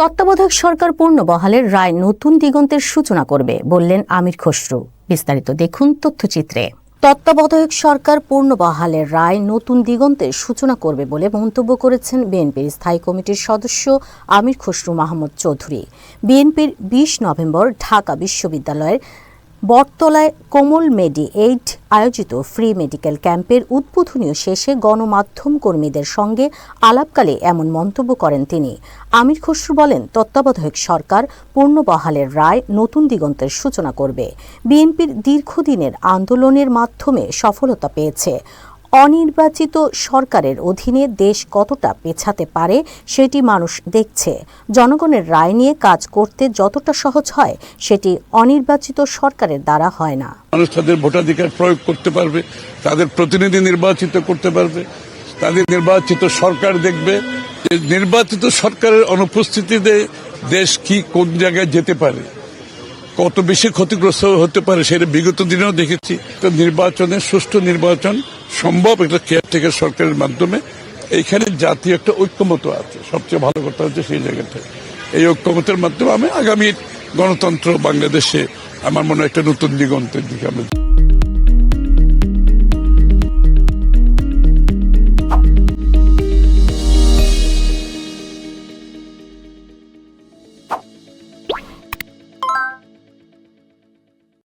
তত্ত্বাবধায়ক সরকার পূর্ণ বহালের রায় নতুন দিগন্তের সূচনা করবে, বললেন আমির খসরু। বিস্তারিত দেখুন তথ্যচিত্রে। তত্ত্বাবধায়ক সরকার পূর্ণ বহালের রায় নতুন দিগন্তের সূচনা করবে বলে মন্তব্য করেছেন বিএনপির স্থায়ী কমিটির সদস্য আমির খসরু মাহমুদ চৌধুরী। বিএনপির বিশ নভেম্বর ঢাকা বিশ্ববিদ্যালয়ের বটতলায় কোমল মেডি এইড আয়োজিত ফ্রি মেডিকেল ক্যাম্পের উদ্বোধনীয় শেষে গণমাধ্যম কর্মীদের সঙ্গে আলাপকালে এমন মন্তব্য করেন তিনি। আমির খসরু বলেন, তত্ত্বাবধায়ক সরকার পূর্ণ বহালের রায় নতুন দিগন্তের সূচনা করবে। বিএনপির দীর্ঘদিনের আন্দোলনের মাধ্যমে সফলতা পেয়েছে। অনির্বাচিত সরকারের অধীনে দেশ কতটা পেছাতে পারে সেটি মানুষ দেখছে। জনগণের রায় নিয়ে কাজ করতে যতটা সহজ হয় সেটি অনির্বাচিত সরকারের দ্বারা হয় না। মানুষ তাদের ভোটাধিকার প্রয়োগ করতে পারবে, তাদের প্রতিনিধি নির্বাচিত করতে পারবে, তাদের নির্বাচিত সরকার দেখবে নির্বাচিত সরকারের অনুপস্থিতিতে দেশ কি কোন জায়গায় যেতে পারে, কত বেশি ক্ষতিগ্রস্ত হতে পারে সেটা বিগত দিনেও দেখেছি। তো নির্বাচনের সুষ্ঠু নির্বাচন সম্ভব একটা কেয়ারটেকার সরকারের মাধ্যমে। এইখানে জাতীয় একটা ঐক্যমত আছে। সবচেয়ে ভালো কথা হচ্ছে সেই জায়গাটা এই ঐক্যমতের মাধ্যমে আমি আগামী গণতন্ত্র বাংলাদেশে আমার মনে একটা নতুন দিগন্তের দিকে আমরা